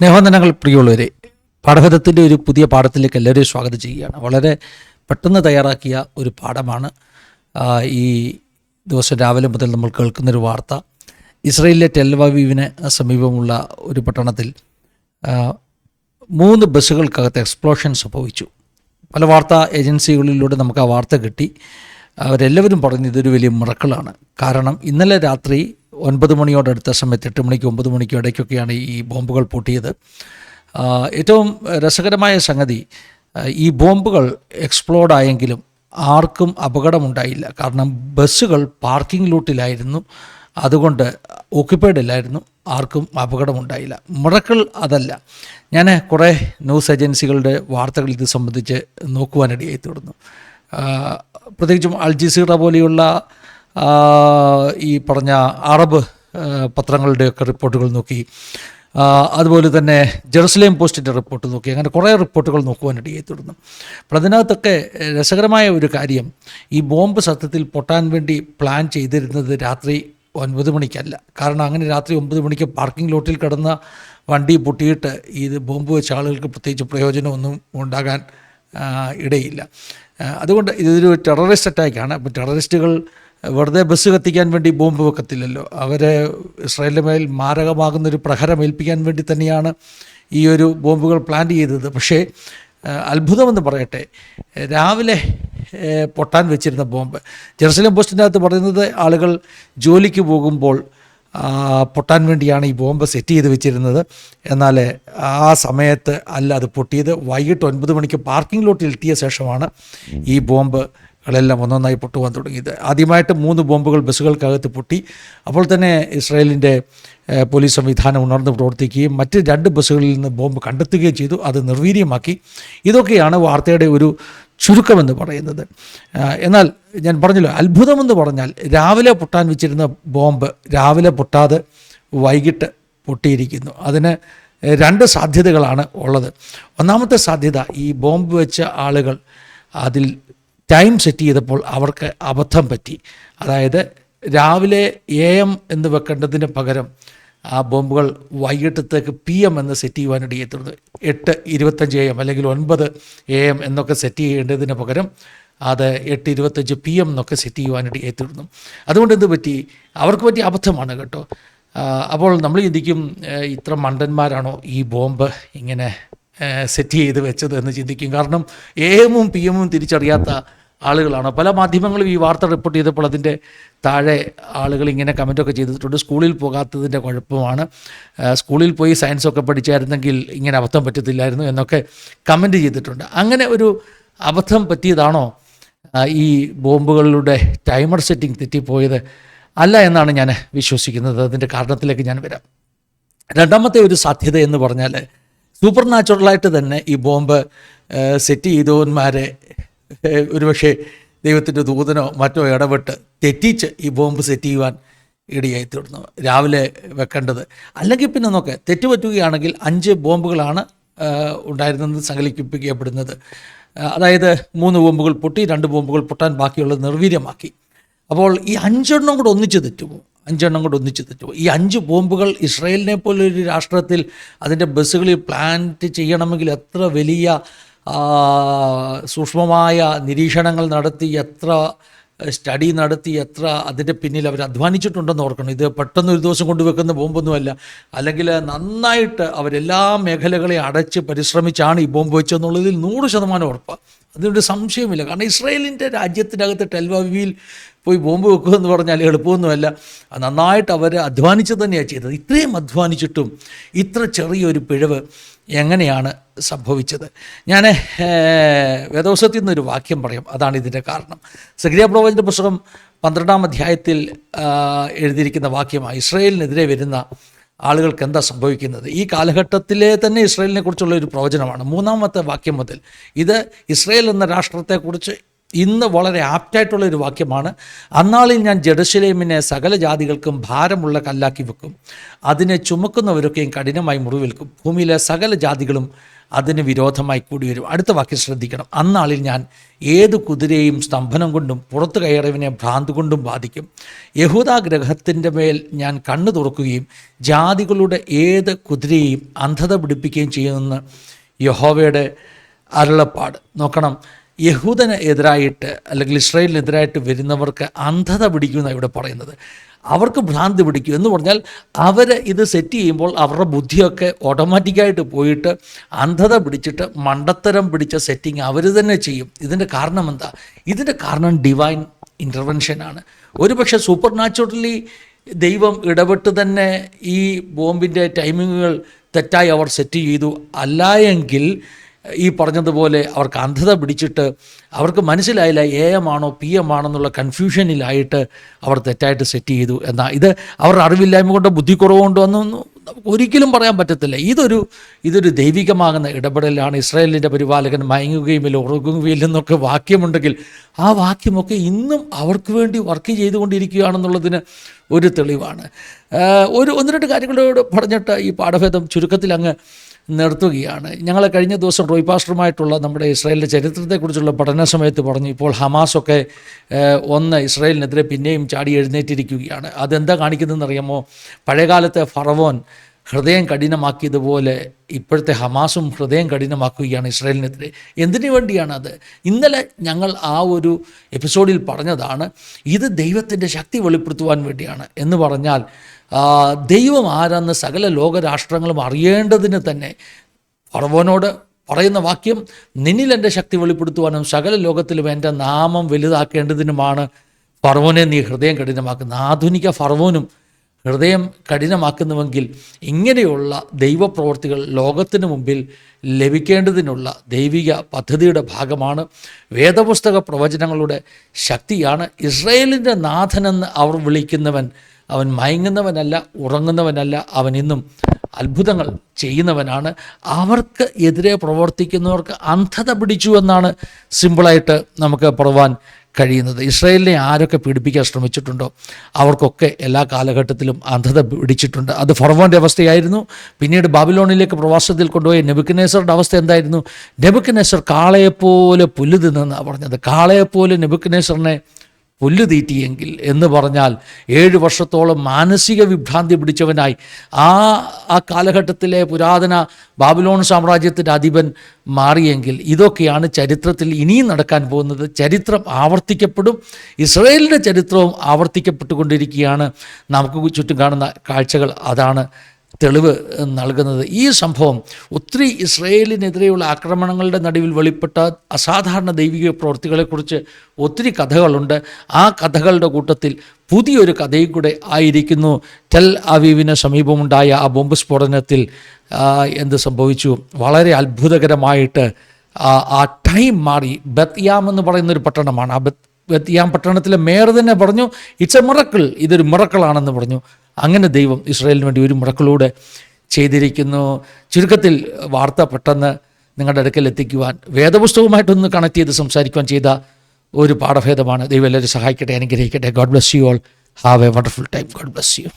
സ്നേഹവന്ദനങ്ങൾ പ്രിയമുള്ളവരെ പാഠഭേദത്തിന്റെ ഒരു പുതിയ പാഠത്തിലേക്ക് എല്ലാവരെയും സ്വാഗതം ചെയ്യുകയാണ്. വളരെ പെട്ടെന്ന് തയ്യാറാക്കിയ ഒരു പാഠമാണ് ഈ ദിവസം രാവിലെ മുതൽ നമ്മൾ കേൾക്കുന്നൊരു വാർത്ത. ഇസ്രയേലിലെ ടെൽവാവീവിന് സമീപമുള്ള ഒരു പട്ടണത്തിൽ മൂന്ന് ബസ്സുകൾക്കകത്ത് എക്സ്പ്ലോഷൻ സംഭവിച്ചു. പല വാർത്താ ഏജൻസികളിലൂടെ നമുക്ക് ആ വാർത്ത കിട്ടി. അവരെല്ലാവരും പറഞ്ഞു ഇതൊരു വലിയ മുറക്കളാണ്. കാരണം ഇന്നലെ രാത്രി ഒൻപത് മണിയോടടുത്ത സമയത്ത് എട്ട് മണിക്ക് ഒമ്പത് മണിക്കോ ഇടയ്ക്കൊക്കെയാണ് ഈ ബോംബുകൾ പൊട്ടിയത്. ഏറ്റവും രസകരമായ സംഗതി ഈ ബോംബുകൾ എക്സ്പ്ലോഡ് ആയെങ്കിലും ആർക്കും അപകടമുണ്ടായില്ല. കാരണം ബസ്സുകൾ പാർക്കിംഗ് ലൂട്ടിലായിരുന്നു അതുകൊണ്ട് ഓക്യുപ്പൈഡ് അല്ലായിരുന്നു ആർക്കും അപകടമുണ്ടായില്ല. മുറക്കൾ അതല്ല. ഞാൻ കുറേ ന്യൂസ് ഏജൻസികളുടെ വാർത്തകൾ ഇത് സംബന്ധിച്ച് നോക്കുവാനിടയായി തീർന്നു ആ, പ്രത്യേകിച്ചും അൽ ജസീറ പോലെയുള്ള ഈ പറഞ്ഞ അറബ് പത്രങ്ങളുടെയൊക്കെ റിപ്പോർട്ടുകൾ നോക്കി. അതുപോലെ തന്നെ ജെറുസലേം പോസ്റ്റിന്റെ റിപ്പോർട്ട് നോക്കി. അങ്ങനെ കുറേ റിപ്പോർട്ടുകൾ നോക്കുവാനിടയായി തുടർന്നു. അപ്പോൾ അതിനകത്തൊക്കെ രസകരമായ ഒരു കാര്യം ഈ ബോംബ് സത്യത്തിൽ പൊട്ടാൻ വേണ്ടി പ്ലാൻ ചെയ്തിരുന്നത് രാത്രി ഒൻപത് മണിക്കല്ല. കാരണം അങ്ങനെ രാത്രി ഒമ്പത് മണിക്ക് പാർക്കിംഗ് ലോട്ടിൽ കിടന്ന വണ്ടി പൊട്ടിയിട്ട് ഇത് ബോംബ് വെച്ച ആളുകൾക്ക് പ്രത്യേകിച്ച് പ്രയോജനമൊന്നും ഉണ്ടാകാൻ ഇടയില്ല. അതുകൊണ്ട് ഇതൊരു ടെററിസ്റ്റ് അറ്റാക്കാണ്. അപ്പോൾ ടെററിസ്റ്റുകൾ വെറുതെ ബസ് കത്തിക്കാൻ വേണ്ടി ബോംബ് വെക്കത്തില്ലല്ലോ. അവരെ ഇസ്രായേലിന്റെ മേൽ മാരകമാകുന്നൊരു പ്രഹരം ഏൽപ്പിക്കാൻ വേണ്ടി തന്നെയാണ് ഈ ഒരു ബോംബുകൾ പ്ലാൻ ചെയ്തത്. പക്ഷേ അത്ഭുതമെന്ന് പറയട്ടെ രാവിലെ പൊട്ടാൻ വെച്ചിരുന്ന ബോംബ്. ജെറുസലേം പോസ്റ്റിന്റെ അകത്ത് പറയുന്നത് ആളുകൾ ജോലിക്ക് പോകുമ്പോൾ പൊട്ടാൻ വേണ്ടിയാണ് ഈ ബോംബ് സെറ്റ് ചെയ്ത് വെച്ചിരുന്നത്. എന്നാൽ ആ സമയത്ത് അല്ല അത് പൊട്ടിയത്. വൈകിട്ട് ഒൻപത് മണിക്ക് പാർക്കിംഗ് ലോട്ടിൽ എത്തിയ ശേഷമാണ് ഈ ബോംബുകളെല്ലാം ഒന്നൊന്നായി പൊട്ടുവാൻ തുടങ്ങിയത്. ആദ്യമായിട്ട് മൂന്ന് ബോംബുകൾ ബസ്സുകൾക്കകത്ത് പൊട്ടി. അപ്പോൾ തന്നെ ഇസ്രായേലിന്റെ പോലീസ് സംവിധാനം ഉണർന്ന് പ്രവർത്തിക്കുകയും മറ്റ് രണ്ട് ബസ്സുകളിൽ നിന്ന് ബോംബ് കണ്ടെത്തുകയും ചെയ്തു. അത് നിർവീര്യമാക്കി. ഇതൊക്കെയാണ് വാർത്തയുടെ ഒരു ചുരുക്കമെന്ന് പറയുന്നത്. എന്നാൽ ഞാൻ പറഞ്ഞല്ലോ അത്ഭുതമെന്ന് പറഞ്ഞാൽ രാവിലെ പൊട്ടാൻ വെച്ചിരുന്ന ബോംബ് രാവിലെ പൊട്ടാതെ വൈകിട്ട് പൊട്ടിയിരിക്കുന്നു. അതിന് രണ്ട് സാധ്യതകളാണ് ഉള്ളത്. ഒന്നാമത്തെ സാധ്യത ഈ ബോംബ് വെച്ച ആളുകൾ അതിൽ ടൈം സെറ്റ് ചെയ്തപ്പോൾ അവർക്ക് അബദ്ധം പറ്റി. അതായത് രാവിലെ എ എം എന്ന് വെക്കേണ്ടതിന് പകരം ആ ബോംബുകൾ വൈകിട്ടത്തേക്ക് പി എം എന്ന് സെറ്റ് ചെയ്യുവാനിടയെത്തുന്നത് എട്ട് ഇരുപത്തഞ്ച് എ എം അല്ലെങ്കിൽ ഒൻപത് എ എം എന്നൊക്കെ സെറ്റ് ചെയ്യേണ്ടതിന് പകരം അത് എട്ട് ഇരുപത്തഞ്ച് പി എം എന്നൊക്കെ സെറ്റ് ചെയ്യുവാനിടയെത്തിരുന്നു അതുകൊണ്ട് എന്ത് പറ്റി? അവർക്ക് പറ്റിയ അബദ്ധമാണ് കേട്ടോ. അപ്പോൾ നമ്മൾ ചിന്തിക്കും ഇത്ര മണ്ടന്മാരാണോ ഈ ബോംബ് ഇങ്ങനെ സെറ്റ് ചെയ്ത് വെച്ചത് എന്ന് ചിന്തിക്കും. കാരണം എ എമ്മും പി എമ്മും തിരിച്ചറിയാത്ത ആളുകളാണ്. പല മാധ്യമങ്ങളും ഈ വാർത്ത റിപ്പോർട്ട് ചെയ്തപ്പോൾ അതിന്റെ താഴെ ആളുകൾ ഇങ്ങനെ കമന്റൊക്കെ ചെയ്തിട്ടുണ്ട്. സ്കൂളിൽ പോകാത്തതിന്റെ കുഴപ്പമാണ്. സ്കൂളിൽ പോയി സയൻസൊക്കെ പഠിച്ചായിരുന്നെങ്കിൽ ഇങ്ങനെ അബദ്ധം പറ്റത്തില്ലായിരുന്നു എന്നൊക്കെ കമന്റ് ചെയ്തിട്ടുണ്ട്. അങ്ങനെ ഒരു അബദ്ധം പറ്റിയതാണോ? ഈ ബോംബുകളുടെ ടൈമർ സെറ്റിംഗ് തെറ്റിപ്പോയത് അല്ല എന്നാണ് ഞാൻ വിശ്വസിക്കുന്നത്. അതിന്റെ കാരണത്തിലേക്ക് ഞാൻ വരാം. രണ്ടാമത്തെ ഒരു സാധ്യത എന്ന് പറഞ്ഞാൽ സൂപ്പർ നാച്ചുറലായിട്ട് തന്നെ ഈ ബോംബ് സെറ്റ് ചെയ്തവന്മാരെ ഒരുപക്ഷെ ദൈവത്തിന്റെ ദൂതനോ മറ്റോ ഇടപെട്ട് തെറ്റിച്ച് ഈ ബോംബ് സെറ്റ് ചെയ്യുവാൻ ഇടയായി തീർന്നു രാവിലെ വെക്കേണ്ടത്. അല്ലെങ്കിൽ പിന്നെ നോക്കെ തെറ്റുപറ്റുകയാണെങ്കിൽ അഞ്ച് ബോംബുകളാണ് ഉണ്ടായിരുന്നത് സങ്കലിപ്പിക്കപ്പെടുന്നത് അതായത് മൂന്ന് ബോംബുകൾ പൊട്ടി രണ്ട് ബോംബുകൾ പൊട്ടാൻ ബാക്കിയുള്ളത് നിർവീര്യമാക്കി. അപ്പോൾ ഈ അഞ്ചെണ്ണം കൂടെ ഒന്നിച്ച് തെറ്റുമോ? അഞ്ചെണ്ണം കൂടെ ഒന്നിച്ച് തെറ്റുമോ? ഈ അഞ്ച് ബോംബുകൾ ഇസ്രയേലിനെ പോലൊരു രാഷ്ട്രത്തിൽ അതിന്റെ ബസ്സുകളിൽ പ്ലാന്റ് ചെയ്യണമെങ്കിൽ എത്ര വലിയ സൂക്ഷ്മമായ നിരീക്ഷണങ്ങൾ നടത്തി എത്ര സ്റ്റഡി നടത്തി എത്ര അതിന്റെ പിന്നിൽ അവർ അധ്വാനിച്ചിട്ടുണ്ടെന്ന് ഓർക്കണം. ഇത് പെട്ടെന്ന് ഒരു ദിവസം കൊണ്ടുവെക്കുന്ന ബോംബൊന്നുമല്ല. അല്ലെങ്കിൽ നന്നായിട്ട് അവരെല്ലാ മേഖലകളെയും അടച്ച് പരിശ്രമിച്ചാണ് ഈ ബോംബ് വെച്ചതെന്നുള്ളതിൽ നൂറ് ശതമാനം ഉറപ്പാണ് അതിനൊരു സംശയമില്ല കാരണം ഇസ്രായേലിന്റെ രാജ്യത്തിനകത്ത് ടെൽവാവിയിൽ പോയി ബോംബ് വെക്കുക എന്ന് പറഞ്ഞാൽ എളുപ്പമൊന്നുമല്ല. നന്നായിട്ട് അവർ അധ്വാനിച്ച് തന്നെയാണ് ചെയ്തത്. ഇത്രയും അധ്വാനിച്ചിട്ടും ഇത്ര ചെറിയൊരു പിഴവ് എങ്ങനെയാണ് സംഭവിച്ചത്? ഞാൻ വേദോസത്തിൽ നിന്നൊരു വാക്യം പറയും. അതാണ് ഇതിന്റെ കാരണം. സക്രിയ പ്രവചന്റെ പുസ്തകം പന്ത്രണ്ടാം അധ്യായത്തിൽ എഴുതിയിരിക്കുന്ന വാക്യമാണ്. ഇസ്രയേലിനെതിരെ വരുന്ന ആളുകൾക്ക് എന്താ സംഭവിക്കുന്നത്? ഈ കാലഘട്ടത്തിലെ തന്നെ ഇസ്രയേലിനെ കുറിച്ചുള്ള ഒരു പ്രവചനമാണ്. മൂന്നാമത്തെ വാക്യം മുതൽ ഇത് ഇസ്രയേൽ എന്ന രാഷ്ട്രത്തെക്കുറിച്ച് ഇന്ന് വളരെ ആപ്റ്റായിട്ടുള്ള ഒരു വാക്യമാണ്. അന്നാളിൽ ഞാൻ ജഡശലേമിനെ സകല ജാതികൾക്കും ഭാരമുള്ള കല്ലാക്കി വെക്കും. അതിനെ ചുമക്കുന്നവരൊക്കെയും കഠിനമായി മുറിവേൽക്കും. ഭൂമിയിലെ സകല ജാതികളും അതിന് വിരോധമായി കൂടി വരും അടുത്ത വാക്യം ശ്രദ്ധിക്കണം. അന്നാളിൽ ഞാൻ ഏത് കുതിരയും സ്തംഭനം കൊണ്ടും പുറത്തു കയറിയവനെ ഭ്രാന്ത് കൊണ്ടും ബാധിക്കും. യഹൂദാഗ്രഹത്തിന്റെ മേൽ ഞാൻ കണ്ണു തുറക്കുകയും ജാതികളുടെ ഏത് കുതിരയെയും അന്ധത പിടിപ്പിക്കുകയും ചെയ്യുമെന്ന് യഹോവയുടെ അരുളപ്പാട്. നോക്കണം. യഹൂദന് എതിരായിട്ട് അല്ലെങ്കിൽ ഇസ്രായേലിനെതിരായിട്ട് വരുന്നവർക്ക് അന്ധത പിടിക്കുമെന്നാണ് ഇവിടെ പറയുന്നത്. അവർക്ക് ഭ്രാന്തി പിടിക്കും. എന്ന് പറഞ്ഞാൽ അവർ ഇത് സെറ്റ് ചെയ്യുമ്പോൾ അവരുടെ ബുദ്ധിയൊക്കെ ഓട്ടോമാറ്റിക്കായിട്ട് പോയിട്ട് അന്ധത പിടിച്ചിട്ട് മണ്ടത്തരം പിടിച്ച സെറ്റിങ് അവർ തന്നെ ചെയ്യും. ഇതിന്റെ കാരണം എന്താ? ഇതിന്റെ കാരണം ഡിവൈൻ ഇന്റർവെൻഷനാണ് ഒരുപക്ഷെ സൂപ്പർ നാച്ചുറലി ദൈവം ഇടപെട്ട് തന്നെ ഈ ബോംബിന്റെ ടൈമിങ്ങുകൾ തെറ്റായി അവർ സെറ്റ് ചെയ്തു. അല്ല ഈ പറഞ്ഞതുപോലെ അവർക്ക് അന്ധത പിടിച്ചിട്ട് അവർക്ക് മനസ്സിലായില്ല എ എം ആണോ പി എം ആണോ എന്നുള്ള കൺഫ്യൂഷനിലായിട്ട് അവർ തെറ്റായിട്ട് സെറ്റ് ചെയ്തു. എന്നാൽ ഇത് അവരുടെ അറിവില്ലായ്മ കൊണ്ടോ ബുദ്ധിക്കുറവ് കൊണ്ടോ എന്നൊന്നും ഒരിക്കലും പറയാൻ പറ്റത്തില്ല. ഇതൊരു ഇതൊരു ദൈവികമാകുന്ന ഇടപെടലാണ്. ഇസ്രായേലിന്റെ പരിപാലകൻ മയങ്ങുകയുമില്ല ഉറങ്ങുകയില്ലെന്നൊക്കെ വാക്യമുണ്ടെങ്കിൽ ആ വാക്യമൊക്കെ ഇന്നും അവർക്ക് വേണ്ടി വർക്ക് ചെയ്തുകൊണ്ടിരിക്കുകയാണെന്നുള്ളതിന് ഒരു തെളിവാണ്. ഒരു ഒന്ന് രണ്ട് കാര്യങ്ങളോട് പറഞ്ഞിട്ട് ഈ പാഠഭേദം ചുരുക്കത്തിൽ അങ്ങ് നിർത്തുകയാണ്. ഞങ്ങൾ കഴിഞ്ഞ ദിവസം റോയ് പാസ്റ്ററുമായിട്ടുള്ള നമ്മുടെ ഇസ്രായേലിന്റെ ചരിത്രത്തെക്കുറിച്ചുള്ള പഠന സമയത്ത് പറഞ്ഞു ഇപ്പോൾ ഹമാസൊക്കെ ഒന്ന് ഇസ്രായേലിനെതിരെ പിന്നെയും ചാടി എഴുന്നേറ്റിരിക്കുകയാണ്. അതെന്താ കാണിക്കുന്നതെന്ന് അറിയാമോ പഴയകാലത്തെ ഫറവോൻ ഹൃദയം കഠിനമാക്കിയതുപോലെ ഇപ്പോഴത്തെ ഹമാസും ഹൃദയം കഠിനമാക്കുകയാണ് ഇസ്രായേലിനെതിരെ. എന്തിനു വേണ്ടിയാണ് അത്? ഇന്നലെ ഞങ്ങൾ ആ ഒരു എപ്പിസോഡിൽ പറഞ്ഞതാണ് ഇത് ദൈവത്തിന്റെ ശക്തി വെളിപ്പെടുത്തുവാൻ വേണ്ടിയാണ് എന്ന് പറഞ്ഞാൽ ദൈവം ആരെന്ന് സകല ലോകരാഷ്ട്രങ്ങളും അറിയേണ്ടതിന് തന്നെ ഫറവോനോട് പറയുന്ന വാക്യം നിന്നിൽ എന്റെ ശക്തി വെളിപ്പെടുത്തുവാനും സകല ലോകത്തിലും എന്റെ നാമം വലുതാക്കേണ്ടതിനുമാണ് ഫറവോനെ നീ ഹൃദയം കഠിനമാക്കുന്ന. ആധുനിക ഫറവോനും ഹൃദയം കഠിനമാക്കുന്നുവെങ്കിൽ ഇങ്ങനെയുള്ള ദൈവപ്രവർത്തികൾ ലോകത്തിന് മുമ്പിൽ ലഭിക്കേണ്ടതിനുള്ള ദൈവിക പദ്ധതിയുടെ ഭാഗമാണ് വേദപുസ്തക പ്രവചനങ്ങളുടെ ശക്തിയാണ്. ഇസ്രയേലിന്റെ നാഥനെന്ന് അവർ വിളിക്കുന്നവൻ അവൻ മയങ്ങുന്നവനല്ല ഉറങ്ങുന്നവനല്ല അവൻ ഇന്നും അത്ഭുതങ്ങൾ ചെയ്യുന്നവനാണ്. അവർക്ക് എതിരെ പ്രവർത്തിക്കുന്നവർക്ക് അന്ധത പിടിച്ചു എന്നാണ് സിമ്പിളായിട്ട് നമുക്ക് പറയുവാൻ കഴിയുന്നത്. ഇസ്രയേലിനെ ആരൊക്കെ പീഡിപ്പിക്കാൻ ശ്രമിച്ചിട്ടുണ്ടോ? അവർക്കൊക്കെ എല്ലാ കാലഘട്ടത്തിലും അന്ധത പിടിച്ചിട്ടുണ്ട്. അത് ഫറവോന്റെ അവസ്ഥയായിരുന്നു. പിന്നീട് ബാബിലോണിലേക്ക് പ്രവാസത്തിൽ കൊണ്ടുപോയ നെബുക്കനേസറുടെ അവസ്ഥ എന്തായിരുന്നു? നെബുക്കനേസർ കാളയെപ്പോലെ പുല്ല് തിന്നെന്നാണ് പറഞ്ഞത്. കാളയെപ്പോലെ നെബുക്കനേസറിനെ പുല്ല് തീറ്റിയെങ്കിൽ എന്ന് പറഞ്ഞാൽ ഏഴ് വർഷത്തോളം മാനസിക വിഭ്രാന്തി പിടിച്ചവനായി. ആ ആ കാലഘട്ടത്തിലെ പുരാതന ബാബിലോൺ സാമ്രാജ്യത്തിന്റെ അധിപൻ മാറിയെങ്കിൽ ഇതൊക്കെയാണ് ചരിത്രത്തിൽ ഇനിയും നടക്കാൻ പോകുന്നത്. ചരിത്രം ആവർത്തിക്കപ്പെടും. ഇസ്രയേലിന്റെ ചരിത്രവും ആവർത്തിക്കപ്പെട്ടുകൊണ്ടിരിക്കുകയാണ്. നമുക്ക് ചുറ്റും കാണുന്ന കാഴ്ചകൾ അതാണ് തെളിവ് നൽകുന്നത്. ഈ സംഭവം ഒത്തിരി ഇസ്രയേലിനെതിരെയുള്ള ആക്രമണങ്ങളുടെ നടുവിൽ വെളിപ്പെട്ട അസാധാരണ ദൈവിക പ്രവൃത്തികളെക്കുറിച്ച് ഒത്തിരി കഥകളുണ്ട്. ആ കഥകളുടെ കൂട്ടത്തിൽ പുതിയൊരു കഥയും കൂടെ ആയിരിക്കുന്നു. ടെൽ അവീവിന് സമീപമുണ്ടായ ആ ബോംബ് സ്ഫോടനത്തിൽ എന്ത് സംഭവിച്ചു? വളരെ അത്ഭുതകരമായിട്ട് ആ ടൈം മാറി. ബത്യാം എന്ന് പറയുന്ന ഒരു പട്ടണമാണ്. ആ ബത്യാം പട്ടണത്തിലെ മേയർ തന്നെ പറഞ്ഞു ഇറ്റ്സ് എ മിറക്കിൾ. ഇതൊരു മിറക്കിളാണെന്ന് പറഞ്ഞു. അങ്ങനെ ദൈവം ഇസ്രായേലിന് വേണ്ടി ഒരു മുടക്കിലൂടെ ചെയ്തിരിക്കുന്നു. ചുരുക്കത്തിൽ വാർത്ത പെട്ടെന്ന് നിങ്ങളുടെ അടുക്കൽ എത്തിക്കുവാൻ വേദപുസ്തകവുമായിട്ടൊന്ന് കണക്ട് ചെയ്ത് സംസാരിക്കുവാൻ ചെയ്ത ഒരു പാഠഭേദമാണ്. ദൈവം എല്ലാവരും സഹായിക്കട്ടെ അനുഗ്രഹിക്കട്ടെ. God bless you all have a wonderful time God bless you